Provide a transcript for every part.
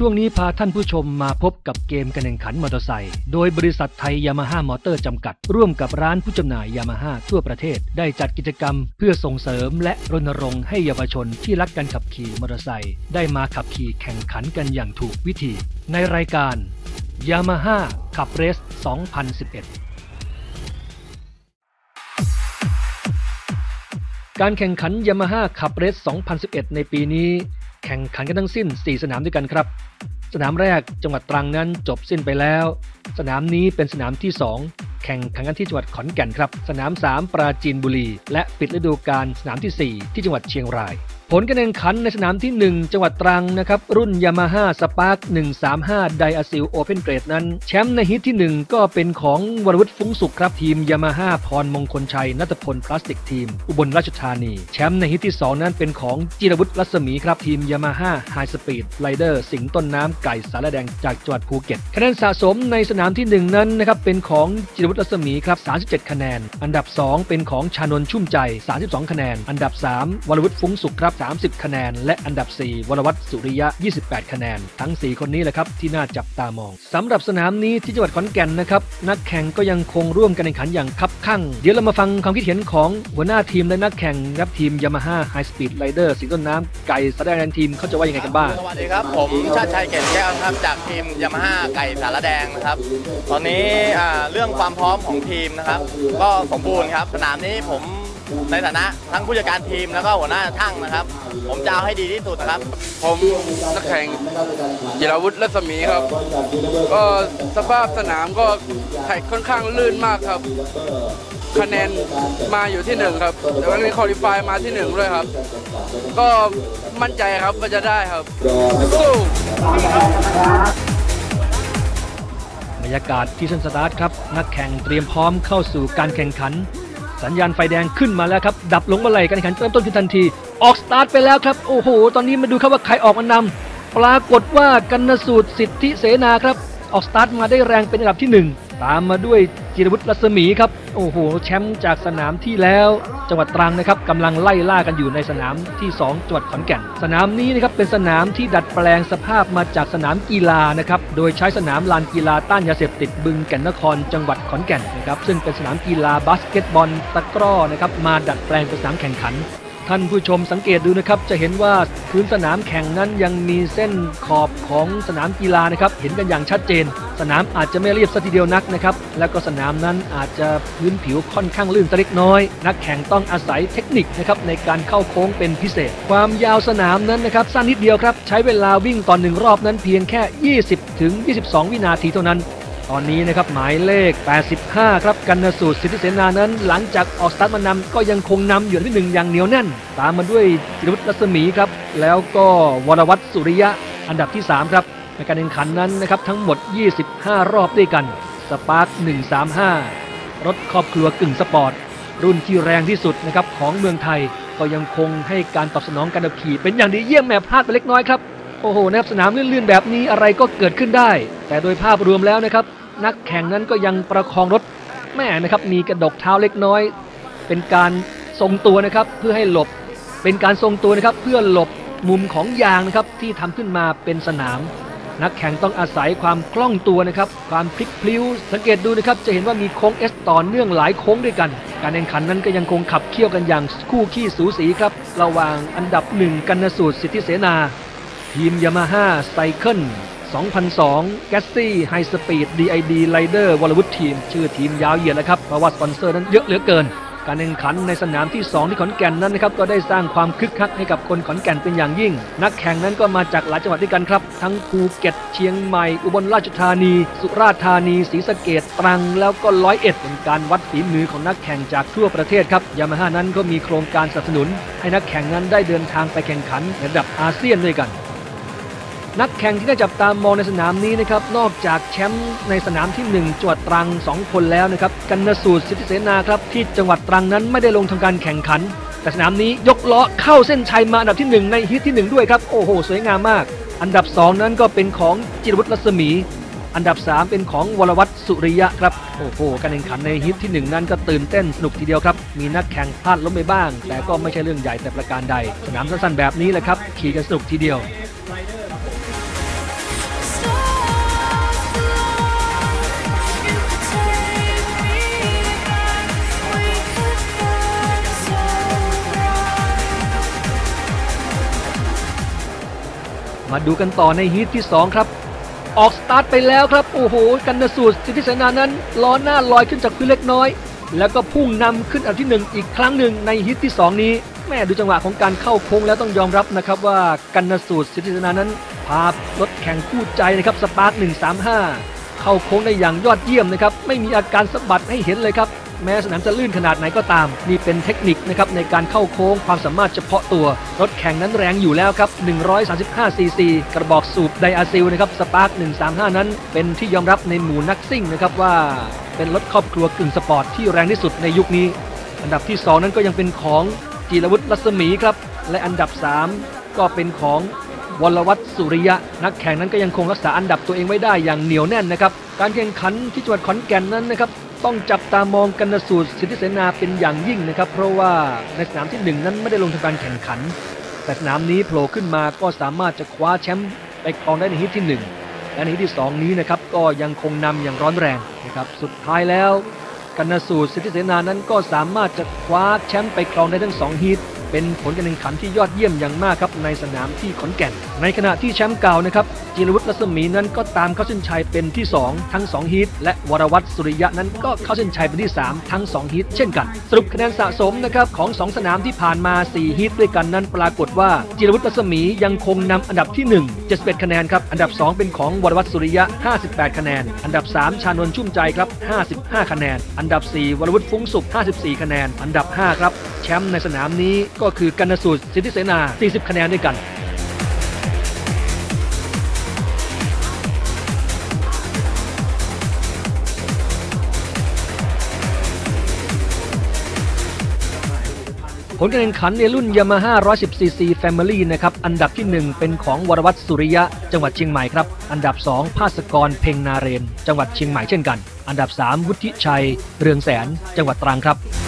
ช่วงนี้พาท่านผู้ชมมาพบกับเกมการแข่งขันมอเตอร์ไซค์โดยบริษัทไทยยามาฮ่ามอเตอร์จำกัด ร่วมกับร้านผู้จำหน่ายยามาฮ่าทั่วประเทศ ได้จัดกิจกรรมเพื่อส่งเสริมและรณรงค์ให้เยาวชนที่รักการขับขี่มอเตอร์ไซค์ได้มาขับขี่แข่งขันกันอย่างถูกวิธี ในรายการยามาฮ่าขับเรส 2011การแข่งขันยามาฮ่าขับเรส 2011 ในปีนี้ แข่งขันกันทั้งสิ้น 4 สนามด้วยกันครับ สนามแรกจังหวัดตรังนั้นจบสิ้นไปแล้ว สนามนี้เป็นสนามที่ 2 แข่งขันกันที่จังหวัดขอนแก่นครับ สนาม 3 ปราจีนบุรี และปิดฤดูกาลสนามที่ 4 ที่จังหวัดเชียงราย ผลการแข่งขันในสนามที่ 1 จังหวัดตรังนะครับ รุ่นยามาฮ่าสปาร์ค135 ไดอะซิลโอเพนเกรดนั้น แชมป์ในฮิตที่ 1 ก็เป็นของวรวุฒิฟุ้งสุขครับทีมยามาฮ่าพรมงคลชัยนัทพลพลาสติกทีม อุบลราชธานี แชมป์ในฮิตที่ 2 นั้นเป็นของจิรวุฒิรัศมีครับทีมยามาฮ่าไฮสปีดไ i เดอร์สิงต้นน้ำไก่สารแดงจากจังหวัดภูเก็ตคะแนนสะสมในสนามที่ 1 นั้นนะครับเป็นของจิรวุฒิรัศมีครับ 37 คะแนน อันดับ 2 เป็นของชานนท์ชุ่มใจ 32 คะแนน อันดับ 3 วรวุฒิฟุ้งสุขครับ30 คะแนน และอันดับ 4 วรวัตรสุริยะ 28 คะแนน ทั้ง 4 คนนี้แหละครับที่น่าจับตามองสำหรับสนามนี้ที่จังหวัดขอนแก่นนะครับนักแข่งก็ยังคงร่วมกันแข่งขันอย่างคับคั่ง เดี๋ยวเรามาฟังความคิดเห็นของหัวหน้าทีมและนักแข่งรับทีมยามาฮ่าไฮสปีดไรเดอร์สิงต้นน้ำไก่สารแดงทีมเขาจะว่ายังไงกันบ้างสวัสดีครับผมชาติชัยเกตแก้วครับจากทีมยามาฮ่าไก่สารแดงนะครับตอนนี้เรื่องความพร้อมของทีมนะครับ ก็สมบูรณ์ครับสนามนี้ผม ในฐานะทั้งผู้จัดการทีมแล้วก็หัวหน้าช่างนะครับ ผมจะเอาให้ดีที่สุดนะครับ ผมนักแข่งจิรวุฒิรัศมีครับ ก็สภาพสนามก็แท็กค่อนข้างลื่นมากครับ คะแนนมาอยู่ที่หนึ่งครับ แต่วันนี้คอลิฟายมาที่หนึ่งด้วยครับ ก็มั่นใจครับว่าจะได้ครับสู้บรรยากาศที่เส้นสตาร์ทครับ นักแข่งเตรียมพร้อมเข้าสู่การแข่งขัน สัญญาณไฟแดงขึ้นมาแล้วครับ ดับลงเมื่อไหร่การแข่งขันเริ่มต้นขึ้นทันที ออกสตาร์ทไปแล้วครับ โอ้โห ตอนนี้มาดูครับว่าใครออกมานำปรากฏว่ากันนสูตรสิทธิเสนาครับ ออกสตาร์ทมาได้แรงเป็นอันดับที่หนึ่ง ตามมาด้วยจิรวุฒิรัศมีครับโอ้โหแชมป์จากสนามที่แล้วจังหวัดตรังนะครับกำลังไล่ล่ากันอยู่ในสนามที่2จังหวัดขอนแก่น สนามนี้นะครับเป็นสนามที่ดัดแปลงสภาพมาจากสนามกีฬานะครับโดยใช้สนามลานกีฬาต้านยาเสพติดบึงแก่นนคร จังหวัดขอนแก่นนะครับซึ่งเป็นสนามกีฬาบาสเกตบอลตะกร้อนะครับมาดัดแปลงเป็นสนามแข่งขันท่านผู้ชมสังเกตดูนะครับจะเห็นว่าพื้นสนามแข่งนั้นยังมีเส้นขอบของสนามกีฬานะครับเห็นกันอย่างชัดเจน สนามอาจจะไม่เรียบสัทีเดียวนักนะครับ แล้วก็สนามนั้นอาจจะพื้นผิวค่อนข้างลื่นสักเล็กน้อย นักแข่งต้องอาศัยเทคนิคนะครับในการเข้าโค้งเป็นพิเศษ ความยาวสนามนั้นนะครับสั้นนิดเดียวครับ ใช้เวลาวิ่งต่อหนึ่งรอบนั้นเพียงแค่ 20 ถึง 22 วินาทีเท่านั้นตอนนี้นะครับหมายเลข 85 ครับกันนสูตรสิทธิเสนานั้น หลังจากออกสตาร์ทมานำก็ยังคงนำอยู่ที่หนึ่งอย่างเหนียวแน่น ตามมาด้วยจิรวุฒิรัศมีครับ แล้วก็วรวัตรสุริยะอันดับที่ 3 ครับ ในการแข่งขันนั้นนะครับทั้งหมด 25 รอบด้วยกันสปาร์ค135 รถครอบครัวกึ่งสปอร์ต รุ่นที่แรงที่สุดนะครับของเมืองไทยก็ยังคงให้การตอบสนองการขับขี่ เป็นอย่างดีเยี่ยมแม้พลาดไปเล็กน้อยครับโอ้โหนะครับสนามลื่นๆแบบนี้อะไรก็เกิดขึ้นได้ แต่โดยภาพรวมแล้วนะครับนักแข่งนั้นก็ยังประคองรถแม่นะครับมีกระดกเท้าเล็กน้อย เป็นการทรงตัวนะครับเพื่อให้หลบ เป็นการทรงตัวนะครับเพื่อหลบมุมของยางนะครับที่ทำขึ้นมาเป็นสนาม นักแข่งต้องอาศัยความคล่องตัวนะครับ ความพลิกพลิ้ว สังเกตดูนะครับ จะเห็นว่ามีโค้ง S ต่อเนื่องหลายโค้งด้วยกัน การแข่งขันนั้นก็ยังคงขับเคี่ยวกันอย่างคู่ขี้สูสีครับ ระหว่างอันดับหนึ่งกันนสูตรสิทธิเสนา ทีมยามาฮ่าไซเคิล2002 g a s ซี่ไฮสปีด DID Rider วอลวุฒทีม ชื่อทีมยาวเหยียดแล้วครับ เพราะว่าสปอนเซอร์นั้นเยอะเหลือเกิน การแข่งขันในสนามที่ 2 ที่ขอนแก่นนั้นนะครับก็ได้สร้างความคึกคักให้กับคนขอนแก่นเป็นอย่างยิ่ง นักแข่งนั้นก็มาจากหลายจังหวัดด้วยกันครับ ทั้งภูเก็ตเชียงใหม่ อุบลราชธานี สุราษฎร์ธานีศรีสะเกดตรังแล้วก็ร้อยเอ็ดเป็นการวัดฝีมือของนักแข่งจากทั่วประเทศครับยามาฮ่านั้นก็มีโครงการสนับสนุน ให้นักแข่งนั้นได้เดินทางไปแข่งขันในระดับอาเซียนด้วยกัน นักแข่งที่ได้จับตามองในสนามนี้นะครับนอกจากแชมป์ในสนามที่ 1จังหวัดตรัง 2 คนแล้วนะครับกันนสูตรสิทธิเสนาครับที่จังหวัดตรังนั้นไม่ได้ลงทำการแข่งขัน แต่สนามนี้ยกล้อเข้าเส้นชัยมาอันดับที่ 1 ในฮิตที่ 1 ด้วยครับโอ้โห สวยงามมาก อันดับ 2 นั้นก็เป็นของจิรวุฒิรัศมี อันดับ 3 เป็นของวรวัตรสุริยะครับโอ้โหการแข่งขันในฮิตที่ 1 นั้นก็ตื่นเต้นสนุกทีเดียวครับมีนักแข่งพลาดล้มไปบ้าง แต่ก็ไม่ใช่เรื่องใหญ่แต่ประการใด สนามสั้นๆแบบนี้แหละครับขี่กันสนุกทีเดียว มาดูกันต่อในฮีทที่ 2 ครับ ออกสตาร์ทไปแล้วครับ โอ้โห กันนสูตรสิทธิเสนานั้นล้อหน้าลอยขึ้นจากพื้นเล็กน้อย แล้วก็พุ่งนำขึ้นอันที่ 1 อีกครั้งหนึ่งในฮีทที่ 2 นี้ แม่ดูจังหวะของการเข้าโค้งแล้วต้องยอมรับนะครับว่ากันนสูตรสิทธิเสนานั้นพารถแข่งคู่ใจนะครับสปาร์ค135 เข้าโค้งได้อย่างยอดเยี่ยมนะครับไม่มีอาการสะบัดให้เห็นเลยครับ แม้สนามจะลื่นขนาดไหนก็ตาม นี่เป็นเทคนิคนะครับในการเข้าโค้งความสามารถเฉพาะตัว รถแข่งนั้นแรงอยู่แล้วครับ135ซีซีกระบอกสูบไดอาซิลนะครับสปาร์ค135 นั้น เป็นที่ยอมรับในหมู่นักซิ่งนะครับว่าเป็นรถครอบครัวกึ่งสปอร์ตที่แรงที่สุดในยุคนี้ อันดับที่ 2 นั้นก็ยังเป็นของจีรวุฒิรัศมีครับและอันดับ 3 ก็เป็นของวรวัตรสุริยะ นักแข่งนั้นก็ยังคงรักษาอันดับตัวเองไว้ได้อย่างเหนียวแน่นนะครับ การแข่งขันที่จังหวัดขอนแก่นนั้นนะครับ ต้องจับตามองกันสูตรสิทธิเสนาเป็นอย่างยิ่งนะครับ เพราะว่าในสนามที่ 1 นั้นไม่ได้ลงทำการแข่งขัน แต่สนามนี้โผล่ขึ้นมาก็สามารถจะคว้าแชมป์ไปครองได้ในฮิตที่ 1 และในฮิตที่ 2 นี้นะครับก็ยังคงนำอย่างร้อนแรงนะครับสุดท้ายแล้วกันนสูตรสิทธิเสนานั้นก็สามารถจะคว้าแชมป์ไปครองได้ทั้งสองฮิต เป็นผลการแข่งขันที่ยอดเยี่ยมอย่างมากครับในสนามที่ขอนแก่น ในขณะที่แชมป์เก่านะครับจิรวุฒิรัศมีนั้นก็ตามเข้าเส้นชัยเป็นที่ 2 ทั้ง 2 ฮีทและวรวัตรสุริยะนั้นก็เข้าเส้นชัยเป็นที่ 3 ทั้ง 2 ฮีทเช่นกัน สรุปคะแนนสะสมนะครับของ 2 สนามที่ผ่านมา 4 ฮีทด้วยกันนั้นปรากฏว่าจิรวุฒิรัศมียังคงนำอันดับที่ 1 71 คะแนนครับอันดับ 2 เป็นของวรวัตรสุริยะ 58 คะแนน อันดับ 3 ชานนท์ชุ่มใจครับ 55 คะแนน อันดับ 4 วรวุฒิฟุ้งสุข 54 คะแนน อันดับ 5 ครับ ชมป์ในสนามนี้ก็คือกันนสูตรสิทธิเสนา 40 คะแนนด้วยกัน ผลการแข่งขันในรุ่น Yamaha 110cc Family นะครับ อันดับที่ 1 เป็นของวรวัตรสุริยะ จังหวัดเชียงใหม่ครับ อันดับ 2 ภาสกรเพ็งนาเรน จังหวัดเชียงใหม่เช่นกัน อันดับ 3 วุฒิชัย เรืองแสน จังหวัดตรังครับ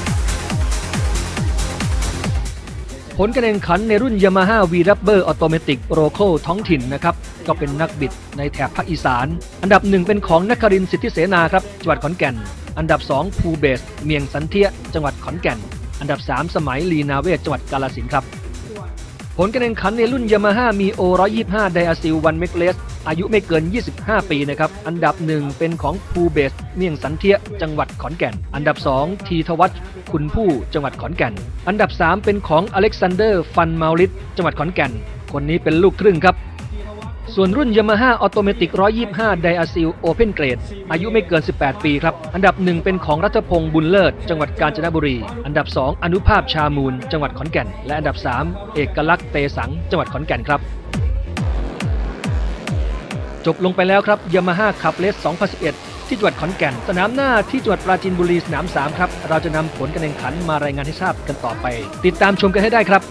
ผลการแข่งขันในรุ่น Yamaha V Rubber Automatic r o c o ท้องถิ่นนะครับ ก็เป็นนักบิดในแถบภาคอีสาน อันดับหนึ่งเป็นของนักครินสิทธิเสนาครับ จังหวัดขอนแก่น อันดับ 2 ภูเบศเมียงสันเทีย จังหวัดขอนแก่น อันดับ 3 สมัยลีนาเวศจังหวัดกาลสินธุ์ครับ ผลการแข่งขันในรุ่นยามาฮ่ามีโอ125 ไดอาซิลวันเมกเลส อายุไม่เกิน 25 ปีนะครับ อันดับหนึ่งเป็นของภูเบส เมียงสันเทีย จังหวัดขอนแก่น อันดับ 2 ทีทวัชคุณผู้จังหวัดขอนแก่น อันดับ 3 เป็นของอเล็กซานเดอร์ ฟันมาลิตจังหวัดขอนแก่น คนนี้เป็นลูกครึ่งครับ ส่วนรุ่น Yamaha Automatic 125ไดอาซิลโอเพนเกรดอายุไม่เกิน 18 ปีครับ อันดับ 1 เป็นของรัฐพงศ์บุญเลิศ จังหวัดกาญจนบุรี อันดับ 2 อนุภาพชามูล จังหวัดขอนแก่น และอันดับ 3 เอกลักษณ์เตสัง จังหวัดขอนแก่นครับจบลงไปแล้วครับ Yamaha Cup Race 2011 ที่จังหวัดขอนแก่น สนามหน้าที่จังหวัดปราจีนบุรีสนาม 3 ครับ เราจะนำผลการแข่งขันมารายงานให้ทราบกันต่อไป ติดตามชมกันให้ได้ครับ